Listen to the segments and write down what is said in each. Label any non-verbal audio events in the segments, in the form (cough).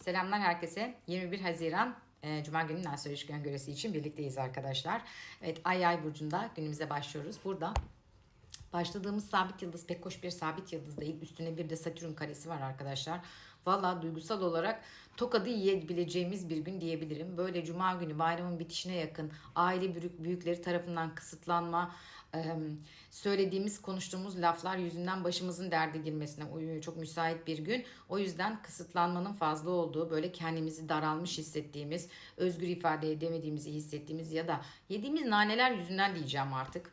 Selamlar herkese. 21 Haziran e, Cuma gününün astrolojik öngörüsü için birlikteyiz arkadaşlar. Evet Ay Ay burcunda günümüze başlıyoruz. Burada başladığımız sabit yıldız pek hoş bir sabit yıldız değil. Üstüne bir de Satürn karesi var arkadaşlar. Valla duygusal olarak tokadı yiyebileceğimiz bir gün diyebilirim. Böyle cuma günü bayramın bitişine yakın aile büyük, büyükleri tarafından kısıtlanma, e, söylediğimiz konuştuğumuz laflar yüzünden başımızın derde girmesine. Çok müsait bir gün. O yüzden kısıtlanmanın fazla olduğu böyle kendimizi daralmış hissettiğimiz, özgür ifade edemediğimizi hissettiğimiz ya da yediğimiz naneler yüzünden diyeceğim artık.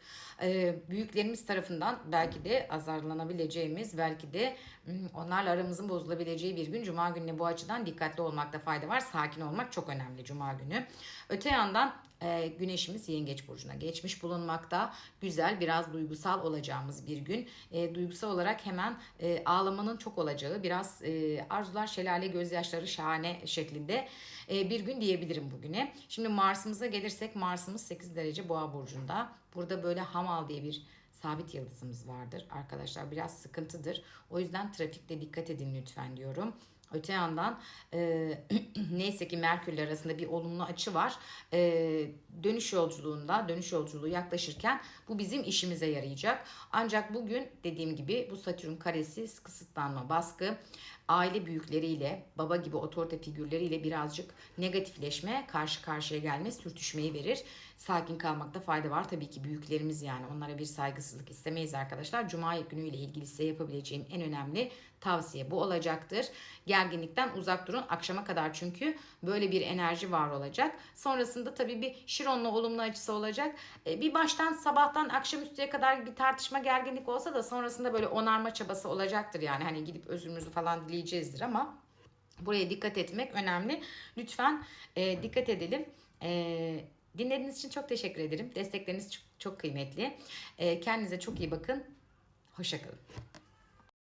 Büyüklerimiz tarafından belki de azarlanabileceğimiz, belki de hmm, onlarla aramızın bozulabileceği bir gün. Cuma gününe bu açıdan dikkatli olmakta fayda var. Sakin olmak çok önemli Cuma günü. Öte yandan e, güneşimiz yengeç burcuna geçmiş bulunmakta. Güzel biraz duygusal olacağımız bir gün. E, duygusal olarak hemen e, ağlamanın çok olacağı biraz arzular şelale gözyaşları şahane şeklinde bir gün diyebilirim bugüne. Şimdi Mars'ımıza gelirsek Mars'ımız 8 derece boğa burcunda. Burada böyle Hamal diye bir sabit yıldızımız vardır arkadaşlar. Biraz sıkıntıdır. O yüzden trafikte dikkat edin lütfen diyorum. Öte yandan e, (clears throat) neyse ki Merkürle arasında bir olumlu açı var. E, dönüş yolculuğunda, dönüş yolculuğu yaklaşırken bu bizim işimize yarayacak. Ancak bugün dediğim gibi bu Satürn karesi kısıtlanma, baskı, aile büyükleriyle, baba gibi otorite figürleriyle birazcık negatifleşme, karşı karşıya gelme, sürtüşmeyi verir. Sakin kalmakta fayda var. Tabii ki büyüklerimiz yani onlara bir saygısızlık istemeyiz arkadaşlar. Cuma günüyle ilgili size yapabileceğim en önemli tavsiye bu olacaktır. Gerginlikten uzak durun akşama kadar çünkü böyle bir enerji var olacak. Sonrasında tabii bir Şiron'la olumlu açısı olacak. E, Bir baştan sabahtan akşamüstüye kadar bir tartışma gerginlik olsa da sonrasında böyle onarma çabası olacaktır yani. Hani gidip özrümüzü falan dileyeceğizdir ama buraya dikkat etmek önemli. Lütfen e, dikkat edelim. E, dinlediğiniz için çok teşekkür ederim. Destekleriniz çok, çok kıymetli. E, kendinize çok iyi bakın. Hoşçakalın.